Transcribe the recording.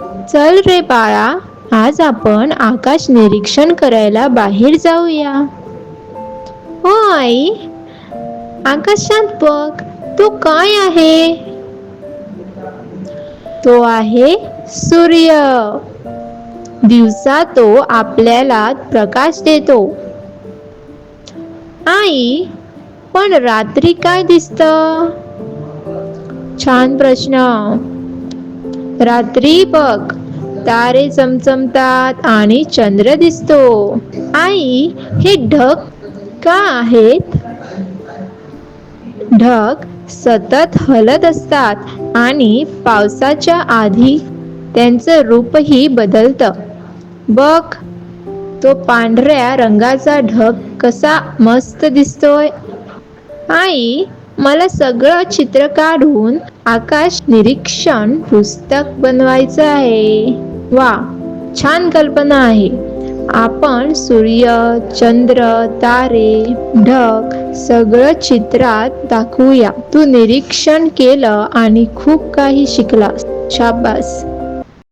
चल रे बाळा आज आपण आकाश निरीक्षण करायला बाहेर जाऊया. हो आई आकाशात बघ तो काय आहे? तो आहे सूर्य. दिवसा तो आपल्याला प्रकाश देतो. आई पण रात्री काय दिसत? छान प्रश्न. रात्री बघ. तारे चमचमतात आणि चंद्र दिसतो. आई हे ढग का आहेत? ढग सतत हलत असतात आणि पावसाच्या आधी त्यांचं रूपही बदलतं. बघ तो पांढऱ्या रंगाचा ढग कसा मस्त दिसतोय. आई मला सगळं चित्र काढून आकाश निरीक्षण पुस्तक बनवायचं आहे. वा छान कल्पना आहे. आपण सूर्य चंद्र तारे ढग सगळं चित्रात दाखवूया. तू निरीक्षण केलं आणि खूप काही शिकलास. शाबास.